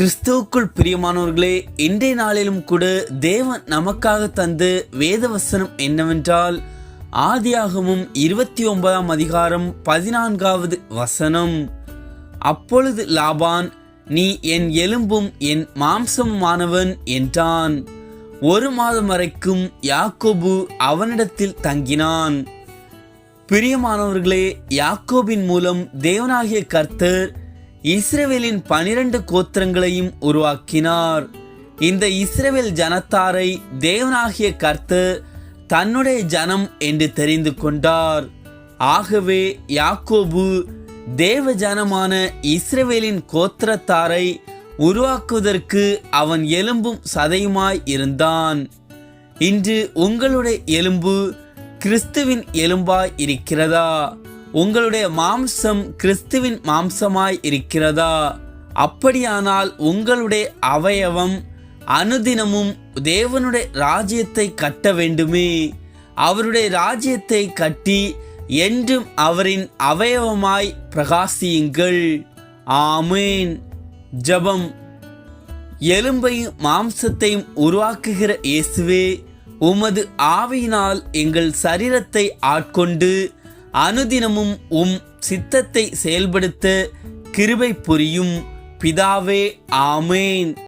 கிறிஸ்துவுக்குள் பிரியமானவர்களே இன்றைய நாளிலும் கூட தேவன் நமக்காக தந்து வேதவசனம் என்னவென்றால் ஆதியாகமும் இருபத்தி ஒன்பதாம் அதிகாரம் பதினான்காவது வசனம். அப்பொழுது லாபான் நீ என் எலும்பும் என் மாம்சமுமானவன் என்றான். ஒரு மாதம் வரைக்கும் யாக்கோபு அவனிடத்தில் தங்கினான். பிரியமானவர்களே யாக்கோபின் மூலம் தேவனாகிய கர்த்தர் இஸ்ரேவேலின் பனிரெண்டு கோத்திரங்களையும் உருவாக்கினார். இந்த இஸ்ரேவேல் ஜனத்தாரை தேவனாகிய கர்த்து தன்னுடைய ஜனம் என்று தெரிந்து கொண்டார். ஆகவே யாக்கோபு தேவ ஜனமான இஸ்ரேவேலின் கோத்திரத்தாரை உருவாக்குவதற்கு அவன் எலும்பும் சதையுமாய் இருந்தான். இன்று உங்களுடைய எலும்பு கிறிஸ்துவின் எலும்பாய் இருக்கிறதா? உங்களுடைய மாம்சம் கிறிஸ்துவின் மாம்சமாய் இருக்கிறதா? அப்படியானால் உங்களுடைய அவயவம் அனுதினமும் தேவனுடைய ராஜ்யத்தை கட்ட வேண்டுமே. அவருடைய ராஜ்யத்தை கட்டி என்றும் அவரின் அவயவமாய் பிரகாசியுங்கள். ஆமேன். ஜெபம். எலும்பையும் மாம்சத்தையும் உருவாக்குகிற இயேசுவே உமது ஆவியினால் எங்கள் சரீரத்தை ஆட்கொண்டு அனுதினமும் உம் சித்தத்தை செயல்படுத்த கிருபை புரியும் பிதாவே ஆமேன்.